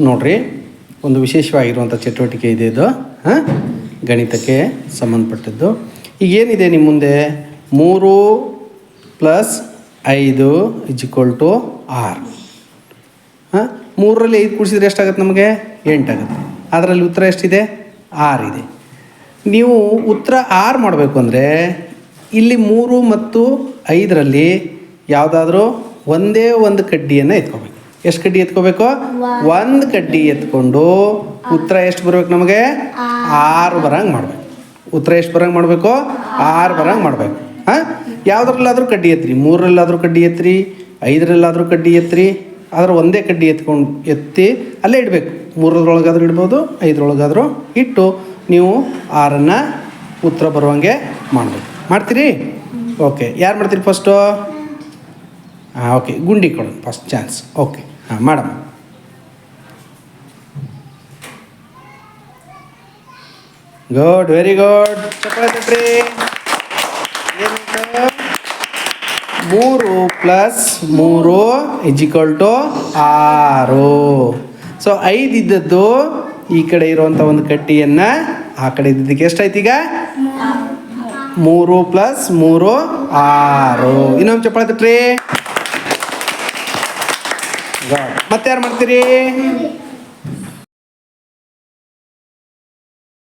ನೋಡ್ರಿ, ಒಂದು ವಿಶೇಷವಾಗಿರುವಂಥ ಚಟುವಟಿಕೆ ಇದೆ ಇದು. ಹಾಂ? ಗಣಿತಕ್ಕೆ ಸಂಬಂಧಪಟ್ಟದ್ದು. ಈಗ ಏನಿದೆ ನಿಮ್ಮ ಮುಂದೆ? ಮೂರು ಪ್ಲಸ್ ಐದು ಇಜ್ಕೊಲ್ ಟು ಆರು. ಹಾಂ? ಮೂರರಲ್ಲಿ ಐದು ಕೂಡಿಸಿದ್ರೆ ಎಷ್ಟಾಗುತ್ತೆ ನಮಗೆ? ಎಂಟಾಗುತ್ತೆ. ಅದರಲ್ಲಿ ಉತ್ತರ ಎಷ್ಟಿದೆ? ಆರಿದೆ ನೀವು ಉತ್ತರ ಆರು ಮಾಡಬೇಕು ಅಂದರೆ ಇಲ್ಲಿ ಮೂರು ಮತ್ತು ಐದರಲ್ಲಿ ಯಾವುದಾದ್ರೂ ಒಂದೇ ಒಂದು ಕಡ್ಡಿಯನ್ನು ಎತ್ಕೋಬೇಕು. ಎಷ್ಟು ಕಡ್ಡಿ ಎತ್ಕೋಬೇಕು? ಒಂದು ಕಡ್ಡಿ ಎತ್ಕೊಂಡು ಉತ್ತರ ಎಷ್ಟು ಬರ್ಬೇಕು ನಮಗೆ? ಆರು ಬರಂಗೆ ಮಾಡ್ಬೇಕು. ಉತ್ತರ ಎಷ್ಟು ಬರಂಗೆ ಮಾಡಬೇಕು? ಆರು ಬರಂಗೆ ಮಾಡಬೇಕು. ಹಾಂ? ಯಾವ್ದ್ರಲ್ಲಾದ್ರೂ ಕಡ್ಡಿ ಎತ್ತಿರಿ ಮೂರರಲ್ಲಾದ್ರೂ ಕಡ್ಡಿ ಎತ್ತಿರಿ ಐದರಲ್ಲಾದ್ರೂ ಕಡ್ಡಿ ಎತ್ತಿರಿ ಆದ್ರೆ ಒಂದೇ ಕಡ್ಡಿ ಎತ್ಕೊಂಡು ಎತ್ತಿ ಅಲ್ಲೇ ಇಡಬೇಕು. ಮೂರರೊಳಗಾದ್ರೂ ಇಡ್ಬೋದು ಐದರೊಳಗಾದ್ರೂ ಇಟ್ಟು ನೀವು ಆರನ್ನು ಉತ್ತರ ಬರುವಂಗೆ ಮಾಡಬೇಕು. ಮಾಡ್ತೀರಿ? ಓಕೆ. ಯಾರು ಮಾಡ್ತೀರಿ ಫಸ್ಟು ಹಾಂ ಓಕೆ. ಗುಂಡಿ ಕೊಡೋಣ ಫಸ್ಟ್ ಚಾನ್ಸ್ ಓಕೆ. ಹಾಂ ಮೇಡಮ್ ಗುಡ್ ವೆರಿ ಗುಡ್ ಚಪ್ಪಾಳೆ? ಮೂರು ಪ್ಲಸ್ ಮೂರು ಇಜಿಕಲ್ ಟು ಆರು. ಸೊ ಐದು ಇದ್ದದ್ದು ಈ ಕಡೆ ಇರುವಂತ ಒಂದು ಕಟ್ಟಿಯನ್ನು ಆ ಕಡೆ ಇದ್ದಿದ್ದಕ್ಕೆ ಎಷ್ಟಾಯ್ತು ಈಗ? ಮೂರು. ಪ್ಲಸ್ ಮೂರು ಆರು. ಇನ್ನೊಂದು ಚಪ್ಪಾಳೆ ತಟ್ರಿ. ಮತ್ತೆ ಯಾರು ಮಾಡ್ತೀರಿ?